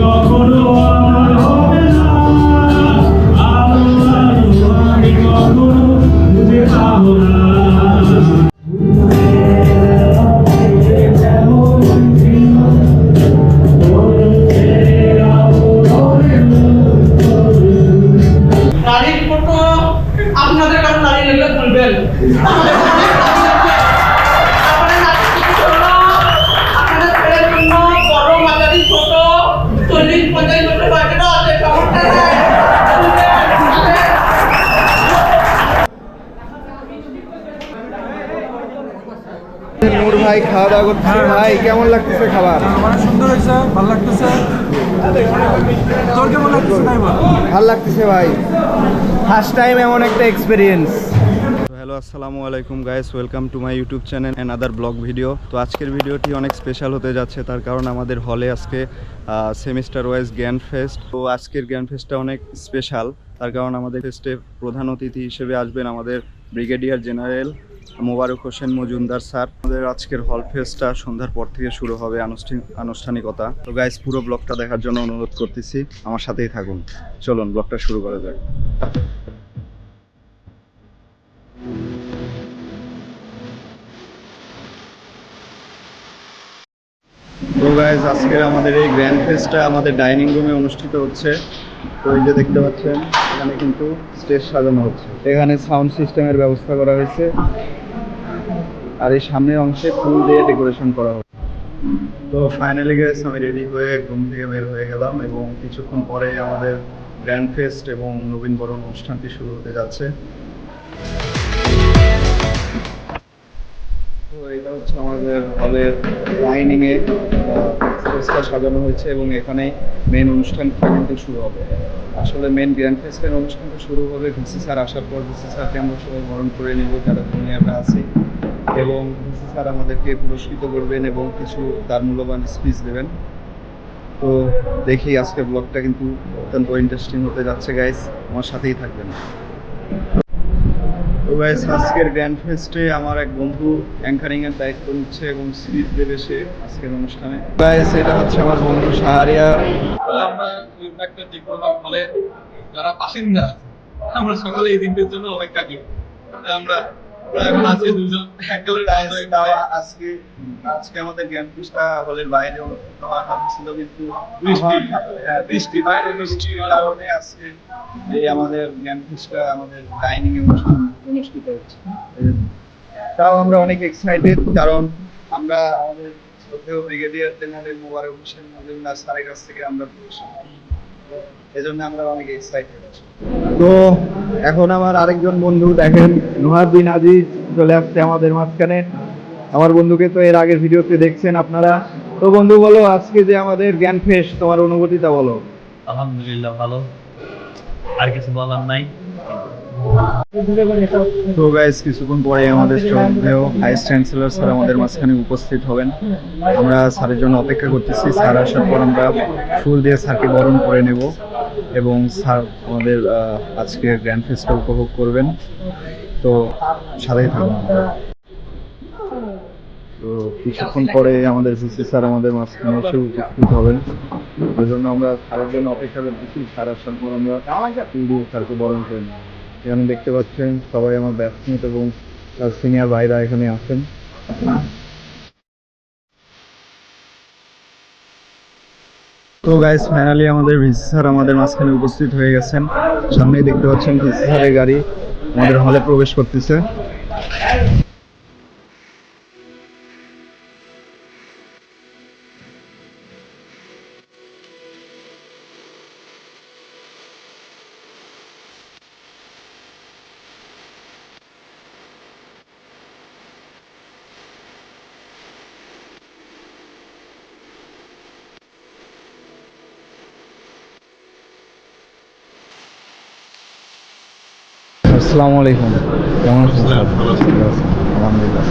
কখনো নূর ভাই খাওয়া দাওয়া করছে ভাই কেমন লাগতেছে খাবার? আমার সুন্দর হয়েছে ভালো লাগতেছে। তোর কেমন লাগতেছে ভালো লাগতেছে ভাই। ফার্স্ট টাইম এমন একটা এক্সপিরিয়েন্স হ্যালো আসসালামু আলাইকুম guys welcome to my YouTube channel and other blog video তো আজকের ভিডিওটি অনেক স্পেশাল হতে যাচ্ছে তার কারণ আমাদের হলে আজকে সেমিস্টার ওয়াইজ জ্ঞান ফেস্ট তো আজকের জ্ঞান ফেস্টটা অনেক স্পেশাল তার কারণ আমাদের ফেস্টে প্রধান অতিথি হিসেবে আসবেন আমাদের brigadier general Mobarak Hossain Majumdar, sir. আমাদের আজকের হল ফেস্টটা সন্ধ্যার পর থেকে শুরু হবে আনুষ্ঠানিক আনুষ্ঠানিকতা। তো গাইস পুরো ব্লগটা দেখার জন্য অনুরোধ করতেছি, আমার সাথেই থাকুন। চলুন ব্লগটা শুরু করা যাক। তো গাইজ আজকের আমাদের এই গ্র্যান্ড ফেস্টটা আমাদের ডাইনিং রুমে অনুষ্ঠিত হচ্ছে। তো এই যে দেখতে পাচ্ছেন, এখানে কিন্তু স্টেজ সাজানো হচ্ছে। এখানে সাউন্ড সিস্টেমের ব্যবস্থা করা হয়েছে। আর এই সামনের অংশে ফুল দিয়ে ডেকোরেশন করা হচ্ছে। তো ফাইনালি গেস আমি রেডি হয়ে ঘুম থেকে বের হয়ে গেলাম এবং কিছুক্ষণ পরে আমাদের গ্র্যান্ড ফেস্ট এবং নবীন নবীনবরণ অনুষ্ঠানটি শুরু হতে যাচ্ছে। তো এটা হচ্ছে আমাদের হলের ডাইনিং এ স্টেজটা সাজানো হয়েছে এবং এখানে মেন অনুষ্ঠানটা কিন্তু শুরু হবে। আসলে মেন গ্র্যান্ড ফেস্টের অনুষ্ঠানটা শুরু হবে ভিসি স্যার আসার পর ভিসি স্যারকে আমরা সবাই বরণ করে নেব, যারা জুনিয়ররা আছি। এবং ভিসি স্যার আমাদেরকে পুরস্কৃত করবেন এবং কিছু তার মূল্যবান স্পিচ দেবেন। তো দেখি আজকের ব্লগটা কিন্তু অত্যন্ত ইন্টারেস্টিং হতে যাচ্ছে গাইস আমার সাথেই থাকবেন। গাইস আজকের গ্র্যান্ড ফেস্টে আমার এক বন্ধু অ্যাঙ্কারিং এর দায়িত্ব নিচ্ছে এবং স্পিচ দেবে সে আজকের অনুষ্ঠানে। গাইস এটা হচ্ছে আমার বন্ধু সাহারিয়া। আমরা একটা ডিপ্লোমা হলে যারা বাসিন্দা আমরা সকলে এই দিনটির জন্য আমরা আজকে দুজন আজকে আজকে আমাদের জ্ঞান ফেস্টটা হলের বাইরে ছিল কিন্তু বৃষ্টি। হ্যাঁ, বাইরে বৃষ্টির কারণে আজকে এই আমাদের জ্ঞান আমাদের ডাইনিং এ অনুষ্ঠিত হচ্ছে। তাও আমরা অনেক এক্সাইটেড কারণ আমরা আমাদের শ্রদ্ধেয় ব্রিগেডিয়ার জেনারেল মোবারক হোসেন মজুমদার স্যারের কাছ থেকে আমরা। এজন্য আমরা অনেক এক্সাইটেড তো এখন আমার আরেকজন বন্ধু দেখেন নোহার বিন আজিজ চলে আসছে আমাদের মাঝখানে। আমার বন্ধুকে তো এর আগের ভিডিওতে দেখছেন আপনারা। তো বন্ধু বলো আজকে যে আমাদের জ্ঞান ফেস্ট তোমার অনুভূতিটা বলো। আলহামদুলিল্লাহ ভালো। আর কিছু বলার নাই। তো গাইস কিছুক্ষণ পরে আমাদের শ্রদ্ধেয় ভাইস চ্যান্সেলর স্যার আমাদের মাঝখানে উপস্থিত হবেন। আমরা স্যারের জন্য অপেক্ষা করতেছি। স্যার আসার পর আমরা ফুল দিয়ে স্যারকে বরণ করে নেব এবং স্যার আমাদের আজকে গ্র্যান্ড ফেস্টটা উপভোগ করবেন। তো সাথেই থাকুন তো কিছুক্ষণ পরে আমাদের ভিসি স্যার আমাদের মাঝখানে এসে উপস্থিত হবেন। ওই জন্য আমরা স্যারের জন্য অপেক্ষা করতেছি। স্যার আসার পর আমরা ফুল দিয়ে স্যারকে বরণ করে নেব। এখানে দেখতে পাচ্ছেন সবাই আমার ব্যাটসমেট এবং তার সিনিয়র ভাইরা এখানে আছেন। তো গাইস ফাইনালি আমাদের ভিসি স্যার আমাদের মাঝখানে উপস্থিত হয়ে গেছেন। সামনেই দেখতে পাচ্ছেন ভিসি স্যারের গাড়ি আমাদের হলে প্রবেশ করতেছে। আসসালামু আলাইকুম। কেমন আছেন? আলহামদুলিল্লাহ।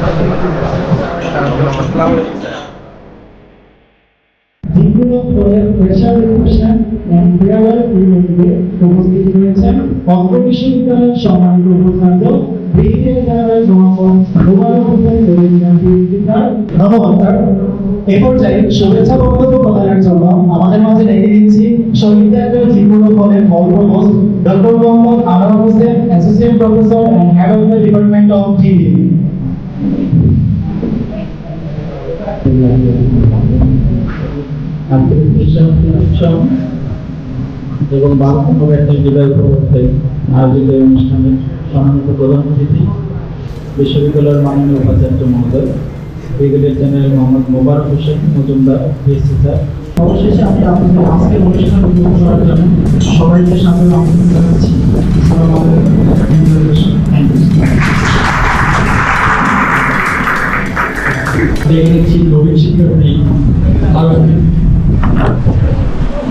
উপস্থিত অঙ্গ বিশ্ববিদ্যালয়ের সম্মানিত উপাচার্য ব্রিগেডিয়ার জেনারেল এ পর্যায়ে শুভেচ্ছা বক্তব্য প্রদানের জন্য আমাদের মাঝে দিচ্ছি এবং আয়োজিত অনুষ্ঠানে সম্মানিত প্রধান অতিথি, বিশ্ববিদ্যালয়ের মাননীয় উপাচার্য মহোদয় brigadier general Mohammad Mobarak Hossain Majumdar BSc sir. অবশেষে আমি আপনাদের আজকের অনুষ্ঠান উপভোগ করার জন্য সবাইকে সাথে আমন্ত্রণ জানাচ্ছি। আসসালামু আলাইকুম।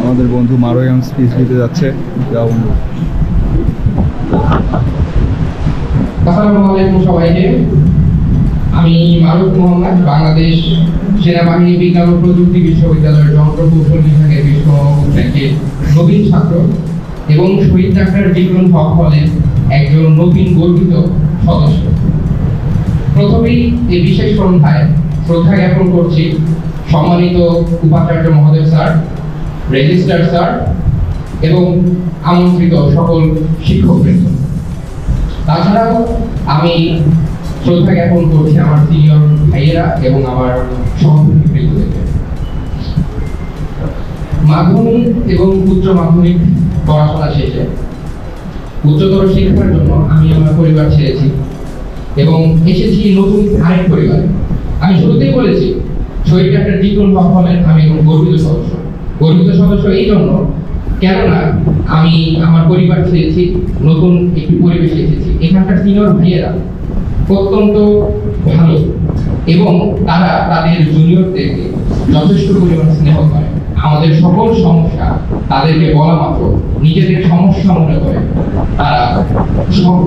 আমাদের বন্ধু মারোয়াম স্পিচ দিতে যাচ্ছে। আসসালামু আলাইকুম সবাইকে। আমি মারুফ মোহাম্মদ, বাংলাদেশ সেনাবাহিনী, বিজ্ঞান ও প্রযুক্তি বিশ্ববিদ্যালয়ের যন্ত্রকৌশল বিভাগের থেকে নবীন ছাত্র এবং শহীদ ডাক্তার বিক্রম হক হলের একজন নবীন গর্বিত সদস্য। প্রথমেই এই বিশেষ সন্ধ্যায় শ্রদ্ধা জ্ঞাপন করছি সম্মানিত উপাচার্য মহোদয় স্যার রেজিস্ট্রার স্যার এবং আমন্ত্রিত সকল শিক্ষকবৃন্দ। তাছাড়াও আমি শ্রদ্ধা জ্ঞাপন করছি আমার সিনিয়র ভাইয়েরা এবং আমার সহপাঠী মাধ্যমিক এবং উচ্চ মাধ্যমিক পড়াশোনা শেষে উচ্চতর শিক্ষার জন্য আমি আমার পরিবার ছেড়েছি এবং এসেছি নতুন আরেক পরিবারে। আমি শুরুতেই বলেছি শহীদ ডাক্তার হক হলেন আমি একজন গর্বিত সদস্য। গর্বিত সদস্য এই জন্য কেননা আমি আমার পরিবার ছেড়েছি, নতুন একটি পরিবেশে এসেছি। এখানকার সিনিয়র ভাইয়েরা অত্যন্ত ভালো এবং তারা তাদের জুনিয়রদেরকে যথেষ্ট পরিমাণ স্নেহ করে। আমাদের সকল সমস্যা তাদেরকে বলা মাত্র, নিজেদের সমস্যা মনে করে। তারা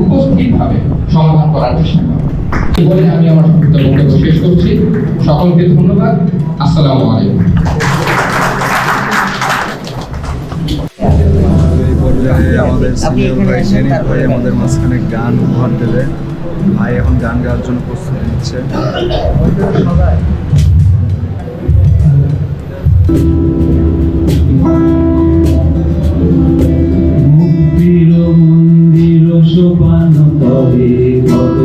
উপস্থিতভাবে সমাধান করার চেষ্টা করে। বলে আমি আমার সংক্ষিপ্ত বক্তব্য শেষ করছি। সকলকে ধন্যবাদ। আসসালামু আলাইকুম। আমাদের সিনিয়র ভাই আমাদের মাঝখানে গান উপহার দেবে। ভাই এখন গান গাওয়ার জন্য প্রস্তুতি নিচ্ছে। মন্দির সোপান তবে কত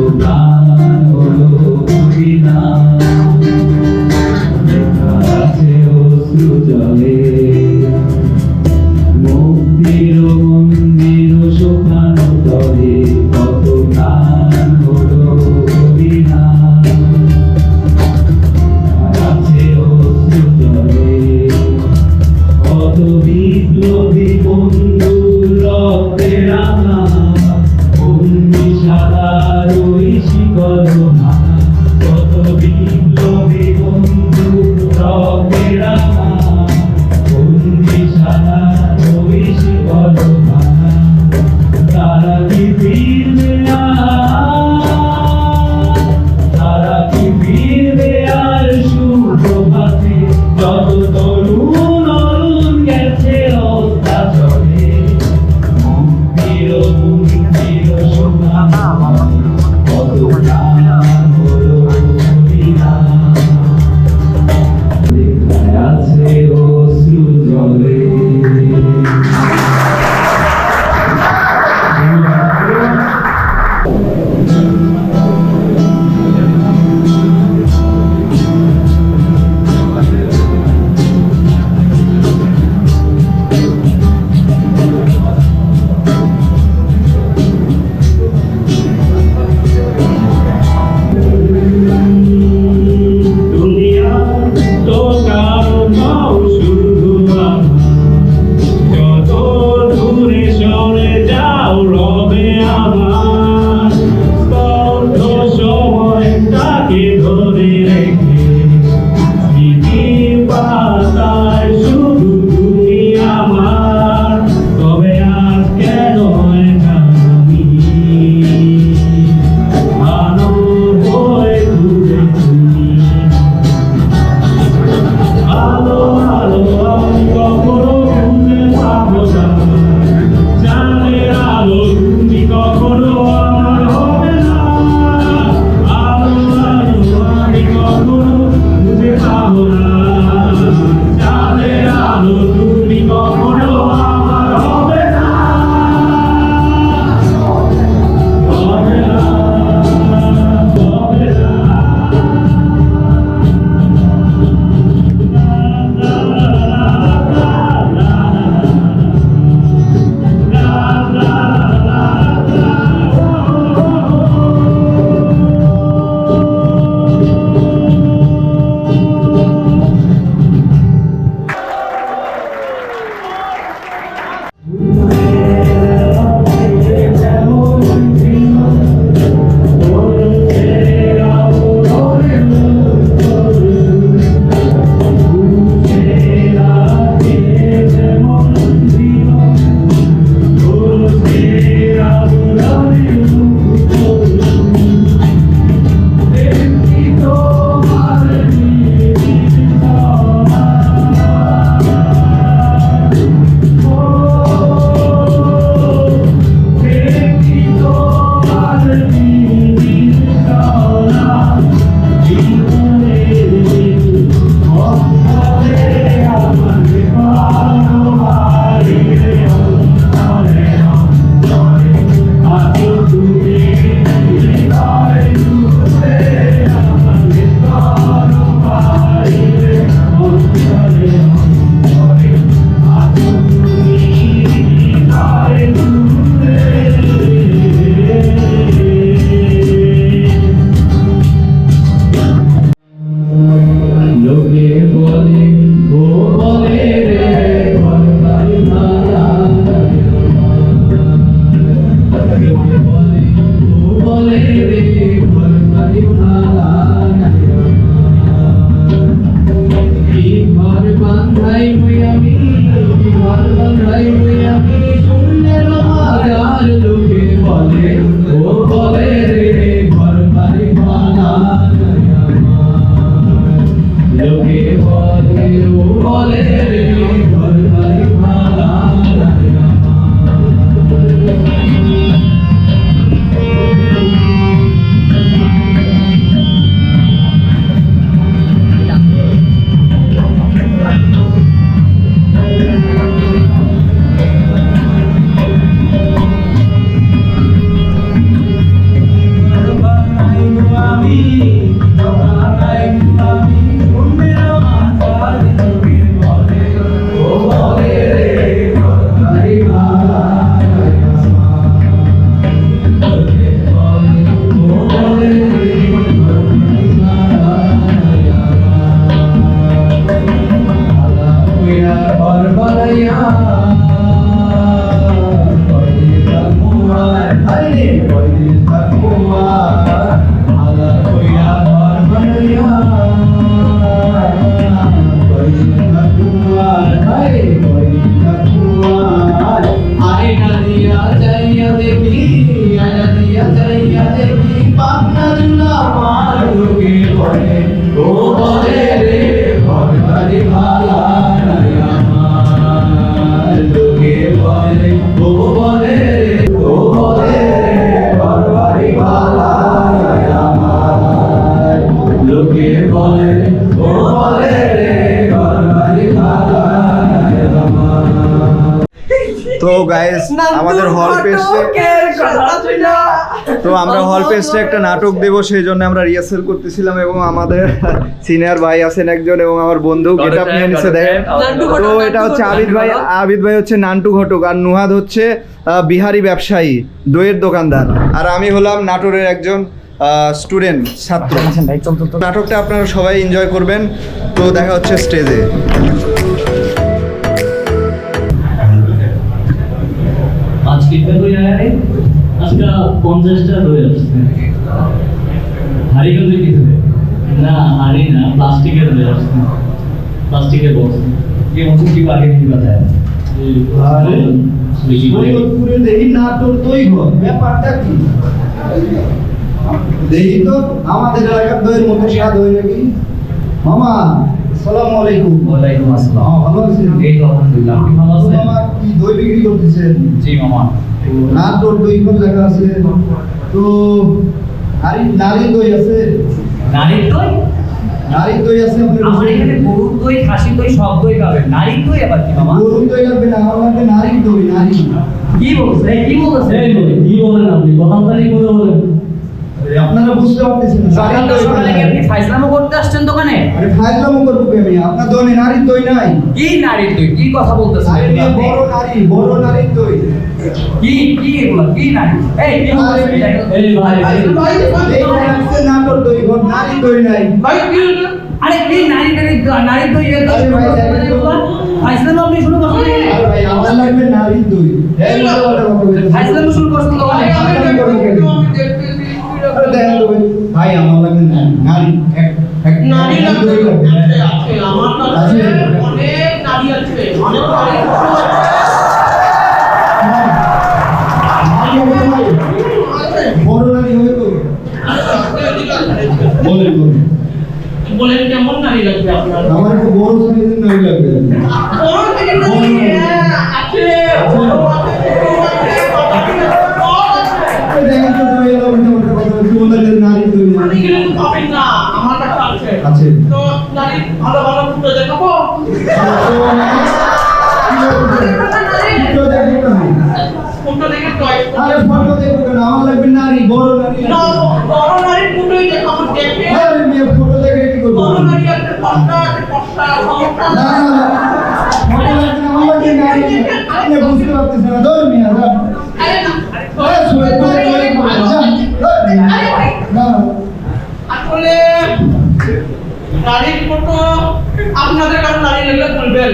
Hallelujah. আমাদের হল পেস্টে তো আমরা হল পেস্টে একটা নাটক দেব সেই জন্য আমরা রিহার্সেল করতেছিলাম এবং আমাদের সিনিয়র ভাই আছেন একজন এবং আমার বন্ধু গেট আপ নিয়ে নিচ্ছে দেখেন। তো এটা হচ্ছে আবিদ ভাই আবিদ ভাই হচ্ছে নান্টু ঘটক আর নুহাদ হচ্ছে বিহারি ব্যবসায়ী দইয়ের দোকানদার। আর আমি হলাম নাটোরের একজন স্টুডেন্ট ছাত্র। নাটকটা আপনারা সবাই এনজয় করবেন। তো দেখা হচ্ছে স্টেজে আজকে কত জায়গায় আজকে পঞ্চাশটা হয়ে আসছে হাড়ি কত কিছু না হাড়ি না প্লাস্টিকের হয়ে আসছে প্লাস্টিকের বক্স ये मुझे की आगे नहीं बताया আরে, बेची সৈয়দপুরে দেখি নাটোর দই ঘর ব্যাপারটা কি দেখি তো আমাদের এলাকার দইয়ের মতো স্বাদ হয় নাকি মামা সালাম আলাইকুম ওয়ালাইকুম আসসালাম হ্যাঁ, ভালো আছেন এই তো আলহামদুলিল্লাহ আপনি ভালো তো আছেন মামা কি দই বিক্রি করতেছেন জি মামা নাটোর দই কোন জায়গা আছে। তো নারী নারী দই আছে। নারীর দই? নারী দই আছে আমার এখানে গরুর দই খাসি দই সব দই পাবেন। নারীর দই আবার কি মামা গরুর দই লাগবে না আমার লাগবে নারী দই নারী। কি বলছে কি বলছে কি বলেন আপনি? কথা তালি বলে বলেন? আপনারা বুঝতে পারতেছেন না। ফাইজলামো করতে আসছেন দোকানে? আরে ফাইজলামো করব আমি? আপনার দোকানে নারীর দই নাই। কি নারীর দই? কি কথা বলতেছেন? বড় নারী বড় নারীর দই। কি কি এগুলো? কি নারী? এই কি এই ভাই ভাই, ভাই, এই লাগছে দই ঘর নারীর দই নাই। ভাই, কি আরে কি নারী নারী নারীর দই এর। ফাইজলামো আপনি শুরু করছেন? ভাই আমার লাগবে নারীর দই। ফাইজলামো শুরু করছেন দোকানে ভাই, আমি আমি করব কেন? আমি দেখতেছি, আরে দেখেন তো ভাই, ভাই আমার লাগবে নারী নারী। আছে, আমার কাছে অনেক নারী আছে। অনেক নারী। ফুটে দেখে চয়েস আরে ফটো দেখব কেন? আমার লাগবে নারী বড় নারী না। বড় নারী ফুটেই দেখাবো দেখে আরে মেয়ে ফটো দেখে কি করব বড় নারী আছে কষ্টা আছে কষ্টা সমস্যা না, না। ফটো লাগবে না, আমার লাগবে নারী। আপনি বুঝতে পারতেছেন না, ধর মিয়া, ধর। আরে না আরে শুনে, শুনে, শুনে, যা, ধর মিয়া। না, আসলে নারীর ফটো আপনাদের কাছে নারী লাগলে বলবেন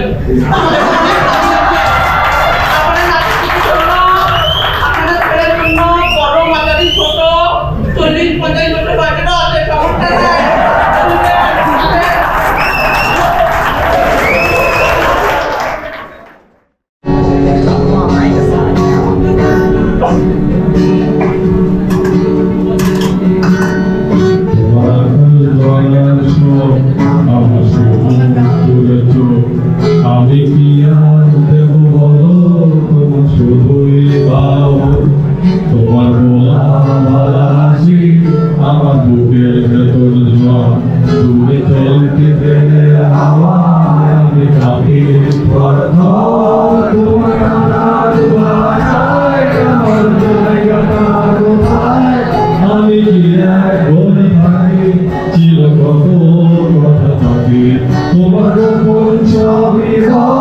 আমি 비가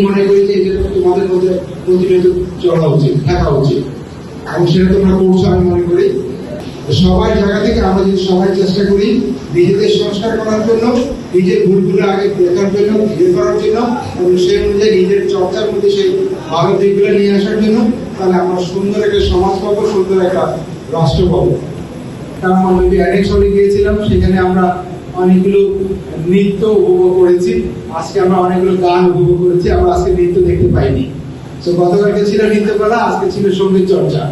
মনে করি যে তোমাদের মধ্যে প্রতিনিয়ত চলা উচিত, থাকা উচিত। এবং সেটা তোমরা করছ আমি মনে করি। সবাই জায়গা থেকে আমরা যদি সবাই চেষ্টা করি নিজেদের সংস্কার করার জন্য, নিজের ভুলগুলো আগে দেখার জন্য, ধীরে করার জন্য, এবং সেই অনুযায়ী নিজের চর্চার মধ্যে সেই ভালো দিকগুলো নিয়ে আসার জন্য, তাহলে আমরা সুন্দর একটা সমাজ পাবো, সুন্দর একটা রাষ্ট্র পাবো। কারণ আমরা যে অ্যাডেকশনে গিয়েছিলাম, সেখানে আমরা অনেকগুলো নৃত্য উপভোগ করেছি। আজকে আমরা অনেকগুলো গান উপভোগ করেছি, আমরা আজকে নৃত্য দেখতে পাইনি। তো গতকালকে ছিল নৃত্যকলা, আজকে ছিল সংগীত চর্চা।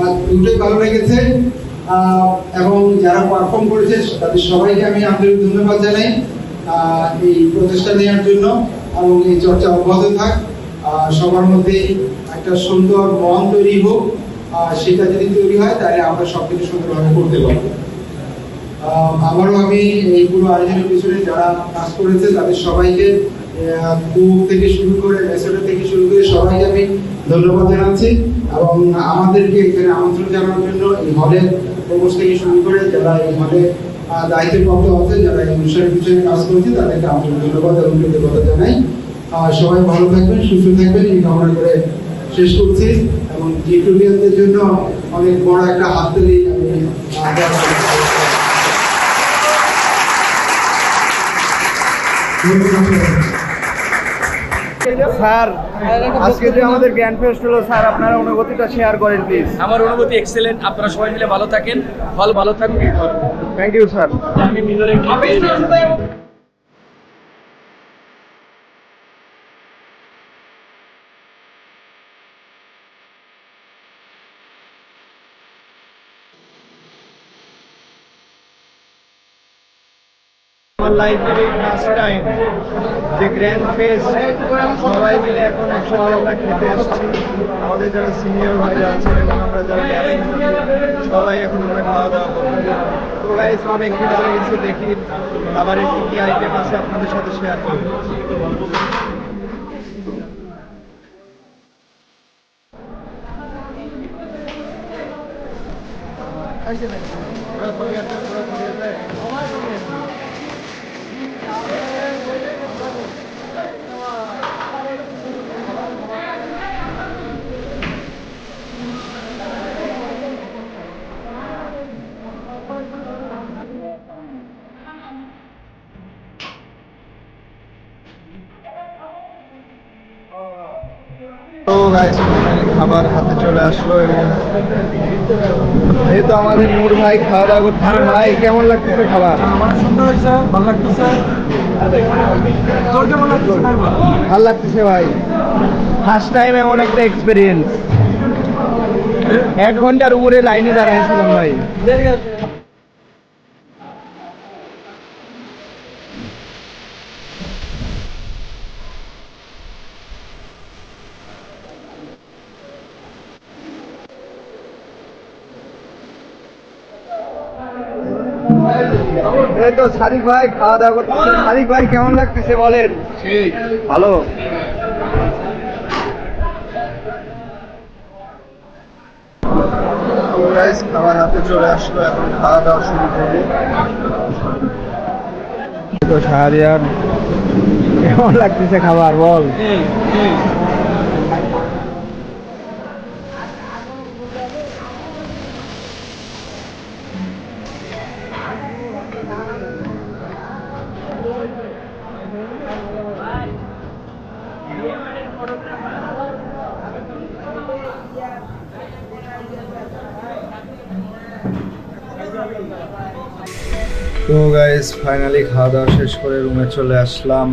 আর দুটোই ভালো লেগেছে। এবং যারা পারফর্ম করেছে, তাদের সবাইকে আমি আন্তরিক ধন্যবাদ জানাই এই প্রচেষ্টা নেওয়ার জন্য এবং এই চর্চা অব্যাহত থাক। সবার মধ্যে একটা সুন্দর মন তৈরি হোক সেটা যদি তৈরি হয়, তাহলে আমরা সব কিছু সুন্দরভাবে করতে পারব। আবারও আমি এই পুরো আয়োজনের পিছনে যারা কাজ করেছে, তাদের সবাইকে থেকে শুরু করে রেসোর্ট থেকে শুরু করে সবাইকে আমি ধন্যবাদ জানাচ্ছি। এবং আমাদেরকে এখানে আমন্ত্রণ জানানোর জন্য এই হলের প্রবেশ থেকে শুরু করে যারা এই হলে দায়িত্বপ্রাপ্ত আছে যারা এই অনুষ্ঠানের পিছনে কাজ করছে তাদেরকে আন্তরিক ধন্যবাদ এবং কৃতজ্ঞতা জানাই। সবাই ভালো থাকবেন, সুস্থ থাকবেন, এই কামনা করে শেষ করছি। এবং টিউটোরিয়ালদের জন্য অনেক বড় একটা হাততালি আমি আহ, দেওয়ার চেষ্টা করছি। স্যার আজকে যে আমাদের জ্ঞান ফেস্ট হলো স্যার আপনারা অনুভূতিটা শেয়ার করেন প্লিজ আমার অনুভূতি এক্সেলেন্ট আপনারা সবাই মিলে ভালো থাকেন। ভালো ভালো থাকুন। থ্যাংক ইউ স্যার আমি ভিতরে আমার লাইফের ফার্স্ট টাইম যে গ্র্যান্ড ফেস সবাই মিলে এখন একসাথে আমরা খেতে এসেছি। আমাদের যারা সিনিয়র ভাইরা আছে এবং আমরা যারা সবাই এখন আমরা খাওয়া দাওয়া করব। তো গাইস দেখি আবার কি কি আইটেম আছে আপনাদের সাথে শেয়ার করব। খাবার হাতে চলে আসলো এবং এই তো আমাদের নূর ভাই খাওয়া দাওয়া করছে ভাই কেমন লাগতেছে খাবার? আমার সুন্দর হয়েছে ভালো লাগতেছে। তোর কেমন লাগতেছে ভালো লাগতেছে ভাই। ফার্স্ট টাইম এমন একটা এক্সপিরিয়েন্স এক ঘণ্টার উপরে লাইনে দাঁড়াইছিলাম ভাই। ভাই খাওয়া দাওয়া করতেছে ভাই কেমন লাগতেছে বলেন? ভালো। খাবার হাতে চলে আসলো এখন খাওয়া দাওয়া শুরু করব। তো কেমন লাগতেছে খাবার বল? তো গাইজ ফাইনালি খাওয়া দাওয়া শেষ করে রুমে চলে আসলাম।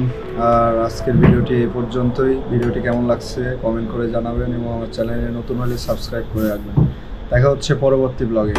আর আজকের ভিডিওটি এই পর্যন্তই। ভিডিওটি কেমন লাগছে কমেন্ট করে জানাবেন এবং আমার চ্যানেলে নতুন হলে সাবস্ক্রাইব করে রাখবেন। দেখা হচ্ছে পরবর্তী ব্লগে